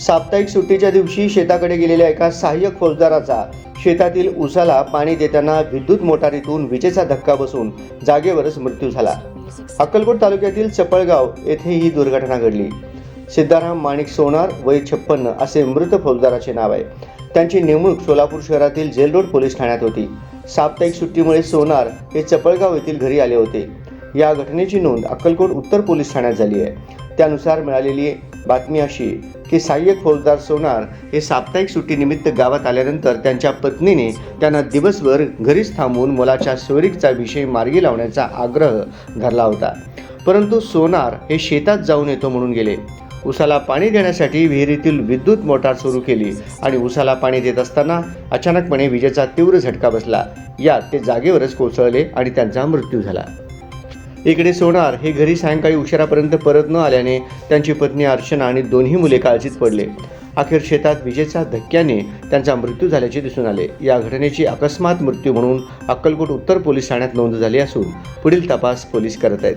साप्ताहिक सुट्टीच्या दिवशी शेताकडे गेलेल्या एका सहाय्यक फौजदाराचा शेतातील उसाला पाणी देताना विद्युत मोटारीतून विजेचा धक्का बसून जागेवरच मृत्यू झाला. अक्कलकोट तालुक्यातील चपळगाव येथे ही दुर्घटना घडली. सिद्धाराम माणिक सोनार वय छप्पन्न असे मृत फौजदाराचे नाव आहे. त्यांची नेमणूक सोलापूर शहरातील जेल रोड पोलीस ठाण्यात होती. साप्ताहिक सुट्टीमुळे सोनार हे चपळगाव येथील घरी आले होते. या घटनेची नोंद अक्कलकोट उत्तर पोलीस ठाण्यात झाली आहे. त्यानुसार मिळालेली बातमी अशी की सहाय्यक फौजदार सोनार हे साप्ताहिक सुट्टीनिमित्त गावात आल्यानंतर त्यांच्या पत्नीने त्यांना दिवसभर घरीच थांबून मुलाच्या सोयरीकचा विषय मार्गी लावण्याचा आग्रह धरला होता. परंतु सोनार हे शेतात जाऊन येतो म्हणून गेले. उसाला पाणी देण्यासाठी विहिरीतील विद्युत मोटार सुरू केली आणि उसाला पाणी देत असताना अचानकपणे विजेचा तीव्र झटका बसला. यात ते जागेवरच कोसळले आणि त्यांचा मृत्यू झाला. इकडे सोनार हे घरी सायंकाळी उशिरापर्यंत परत न आल्याने त्यांची पत्नी अर्चना आणि दोन्ही मुले काळजीत पडले. अखेर शेतात विजेच्या धक्क्याने त्यांचा मृत्यू झाल्याचे दिसून आले. या घटनेची अकस्मात मृत्यू म्हणून अक्कलकोट उत्तर पोलीस ठाण्यात नोंद झाली असून पुढील तपास पोलीस करत आहेत.